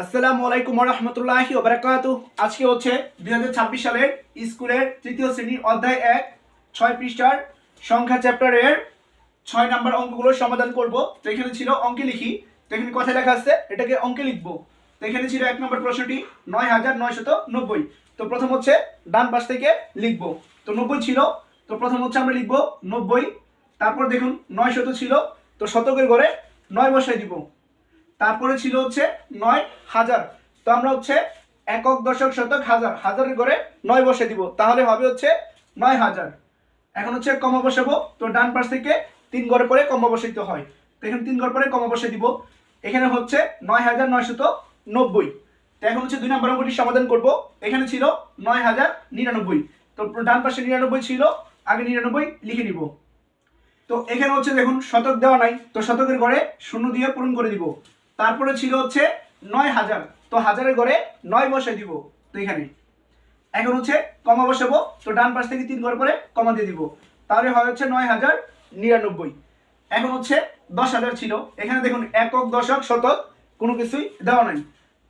আসসালামু আলাইকুম রহমতুল্লাহি ওবরাকাত আজকে হচ্ছে দুই হাজার ছাব্বিশ সালের স্কুলের তৃতীয় শ্রেণির অধ্যায় এক, ছয় পৃষ্ঠার সংখ্যা চ্যাপ্টারের ছয় নাম্বার অঙ্কগুলোর সমাধান করব। তো এখানে ছিল অঙ্কে লিখি। তো এখানে কথা লেখা আছে, এটাকে অঙ্কে লিখব। তো এখানে ছিল এক নম্বর প্রশ্নটি, নয় হাজার নয়শত নব্বই। তো প্রথম হচ্ছে ডান পাশ থেকে লিখব। তো নব্বই ছিল, তো প্রথম হচ্ছে আমরা লিখব নব্বই। তারপর দেখুন নয় শত ছিল, তো শতকের ঘরে নয় বসাই দিব। তারপরে ছিল হচ্ছে নয় হাজার। তো আমরা হচ্ছে একক দশক শতক হাজার। হাজারের ঘরে নয় বসে দিব। তাহলে হবে হচ্ছে নয় হাজার। এখন হচ্ছে কমা বসাবো। তো ডান পাশ থেকে তিন ঘরে পরে কমা বসাইতে হয়। তো এখানে তিন ঘর পরে কমা বসে দিব। এখানে হচ্ছে নয় হাজার নয়শত নব্বই। তো এখন হচ্ছে দুই নম্বর অঙ্কটি সমাধান করব। এখানে ছিল নয় হাজার নিরানব্বই। তো ডান পাশে নিরানব্বই ছিল, আগে নিরানব্বই লিখে নিব। তো এখানে হচ্ছে দেখুন, শতক দেওয়া নাই। তো শতকের ঘরে শূন্য দিয়ে পূরণ করে দিব। তারপরে ছিল হচ্ছে নয় হাজার। তো হাজারের ঘরে নয় বসে দিব। তো এখানে। এখন হচ্ছে কমা বসাবো। তো ডান পাশ থেকে তিন ঘর পরে কমা দিয়ে দিব। তাহলে হয় হচ্ছে নয় হাজার নিরানব্বই। এখন হচ্ছে দশ হাজার ছিল। এখানে দেখুন একক, দশক, শতক কোনো কিছুই দেওয়া নাই।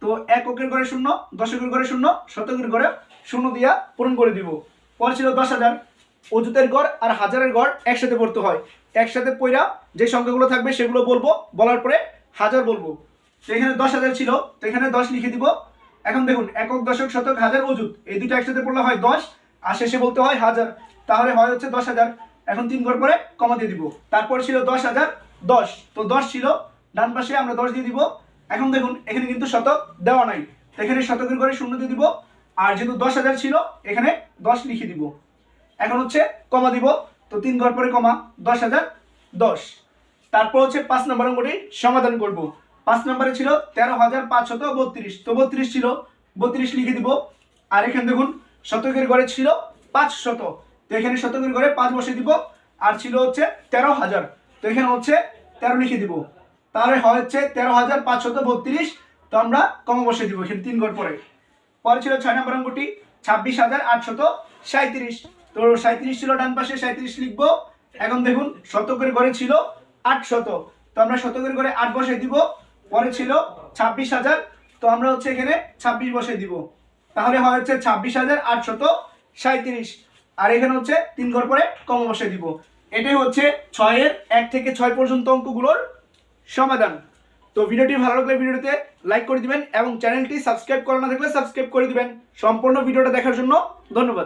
তো এককের ঘরে শূন্য, দশকের ঘরে শূন্য, শতকের ঘরে শূন্য দিয়া পূরণ করে দিব। পরে ছিল দশ হাজার। অজুতের গড় আর হাজারের গড় একসাথে পড়তে হয়। একসাথে পইরা যে সংখ্যাগুলো থাকবে সেগুলো বলব। বলার পরে হাজার বলব। তো এখানে দশ হাজার ছিল, তো এখানে দশ লিখে দিব। এখন দেখুন, একক, দশক, শতক, হাজার অজুত এই দুটো একসাথে পড়লে হয় দশ, আর শেষে বলতে হয় হাজার। তাহলে হয় হচ্ছে দশ হাজার। এখন তিন ঘর পরে কমা দিয়ে দিব। তারপর ছিল দশ হাজার, দশ। তো দশ ছিল, ডান পাশে আমরা দশ দিয়ে দিব। এখন দেখুন, এখানে কিন্তু শতক দেওয়া নাই। এখানে শতকের ঘরে শূন্য দিয়ে দিব। আর যেহেতু দশ হাজার ছিল, এখানে দশ লিখে দিব। এখন হচ্ছে কমা দিব। তো তিন ঘর পরে কমা দশ হাজার, দশ। তারপর হচ্ছে পাঁচ নম্বর অঙ্কটি সমাধান করব। পাঁচ নম্বরে ছিল তেরো হাজার পাঁচশত বত্রিশ। তো বত্রিশ ছিল, বত্রিশ লিখে দিব। আর এখানে দেখুন, শতকের ঘরে ছিল পাঁচ শত তো এখানে শতকের ঘরে পাঁচ বসে দিব, আর ছিল হচ্ছে তেরো হাজার। তো এখানে হচ্ছে তেরো লিখে দিব। তাহলে হচ্ছে তেরো হাজার পাঁচশত বত্রিশ, তো আমরা কমা বসে দিব এখানে তিন ঘর পরে। পরে ছিল ছয় নম্বর অঙ্কটি ছাব্বিশ হাজার আটশত সাঁত্রিশ তো সাঁত্রিশ ছিল ডান পাশে সাঁত্রিশ লিখব। এখন দেখুন, শতকের ঘরে ছিল আট শত তো আমরা শতকের ঘরে আট বসে দিব। পরে ছিল ছাব্বিশ হাজার। তো আমরা হচ্ছে এখানে ছাব্বিশ বসে দিব। তাহলে হয় হচ্ছে ছাব্বিশ হাজার আটশত সাঁত্রিশ আর এখানে হচ্ছে তিন ঘর পরে কম বসে দিব। এটাই হচ্ছে ছয়ের এক থেকে ছয় পর্যন্ত অঙ্কগুলোর সমাধান। তো ভিডিওটি ভালো লাগলে ভিডিওতে লাইক করে দিবেন এবং চ্যানেলটি সাবস্ক্রাইব করা না থাকলে সাবস্ক্রাইব করে দিবেন। সম্পূর্ণ ভিডিওটা দেখার জন্য ধন্যবাদ।